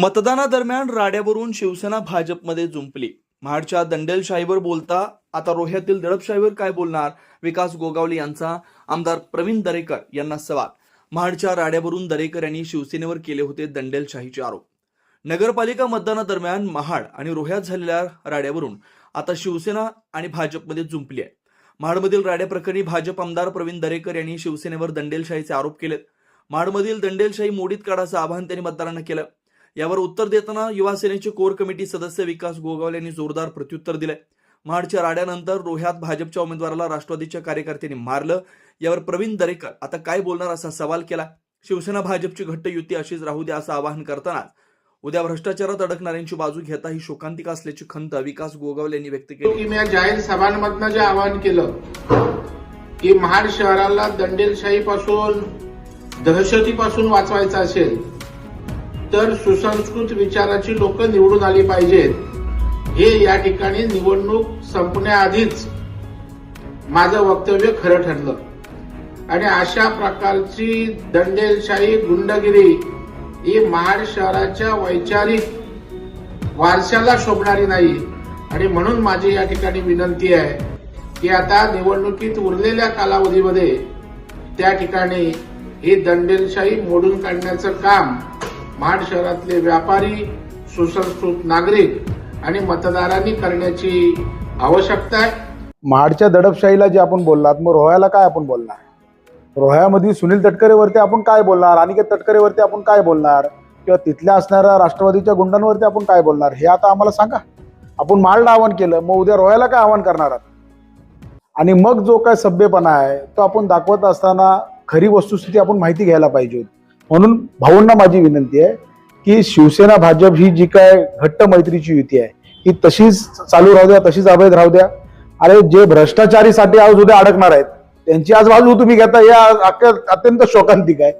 मतदानादरम्यान राड्यावरून शिवसेना भाजपमध्ये जुंपली. महाडच्या दंडेलशाहीवर बोलता आता रोह्यातील दडपशाहीवर काय बोलणार? विकास गोगावले यांचा आमदार प्रवीण दरेकर यांना सवाल. महाडच्या राड्यावरून दरेकर यांनी शिवसेनेवर केले होते दंडेलशाहीचे आरोप. नगरपालिका मतदानादरम्यान महाड आणि रोह्यात झालेल्या राड्यावरून आता शिवसेना आणि भाजपमध्ये जुंपली आहे. महाडमधील राड्या प्रकरणी भाजप आमदार प्रवीण दरेकर यांनी शिवसेनेवर दंडेलशाहीचे आरोप केलेत. महाडमधील दंडेलशाही मोडीत काढाचं आवाहन त्यांनी मतदारांना केलं. यावर उत्तर देताना युवा सेनेचे कोर कमिटी सदस्य विकास गोगावले यांनी जोरदार प्रत्युत्तर दिलंय. महाडच्या राड्यानंतर रोह्यात भाजपच्या उमेदवाराला राष्ट्रवादीच्या कार्यकर्त्यांनी मारलं. यावर प्रवीण दरेकर आता काय बोलणार असा सवाल केला. शिवसेना भाजपची घट्ट युती अशीच राहू द्या असं आवाहन करतानाच उद्या भ्रष्टाचारात अडकणाऱ्यांची बाजू घेता ही शोकांतिका असल्याची खंत विकास गोगावले यांनी व्यक्त केली. मी जाहीर सभांमधनं जे आवाहन केलं की महाड शहराला दंडेलशाहीपासून दहशतीपासून वाचवायचं असेल तर सुसंस्कृत विचाराची लोक निवडून आली पाहिजेत. हे या ठिकाणी निवडणूक संपण्याआधीच माझं वक्तव्य खरं ठरलं. आणि अशा प्रकारची दंडेलशाही गुंडगिरी ही महाड शहराच्या वैचारिक वारशाला शोभणारी नाही. आणि म्हणून माझी या ठिकाणी विनंती आहे की आता निवडणुकीत उरलेल्या कालावधीमध्ये त्या ठिकाणी ही दंडेलशाही मोडून काढण्याचं काम महाड शहरातले व्यापारी सुसंस्कृत नागरिक आणि मतदारांनी करण्याची आवश्यकता आहे. महाडच्या दडपशाहीला जे आपण बोललात मग रोह्याला काय आपण बोलणार? रोह्यामध्ये सुनील तटकरेवरती आपण काय बोलणार? अनिकेत तटकरेवरती आपण काय बोलणार? किंवा तिथल्या असणाऱ्या राष्ट्रवादीच्या गुंडांवरती आपण काय बोलणार? हे आता आम्हाला सांगा. आपण माळला आवाहन केलं मग उद्या रोह्याला काय आवाहन करणार आणि मग जो काय सभ्यपणा आहे तो आपण दाखवत असताना खरी वस्तुस्थिती आपण माहिती घ्यायला पाहिजे होती. म्हणून भाऊंना माझी विनंती आहे की शिवसेना भाजप ही जी काय घट्ट मैत्रीची युती आहे ही तशीच चालू राहू द्या तशीच अभेद राहू द्या. अरे जे भ्रष्टाचारीसाठी आज उद्या अडकणार आहेत त्यांची आज बाजू तुम्ही घेता या अत्यंत शोकांतिक आहे.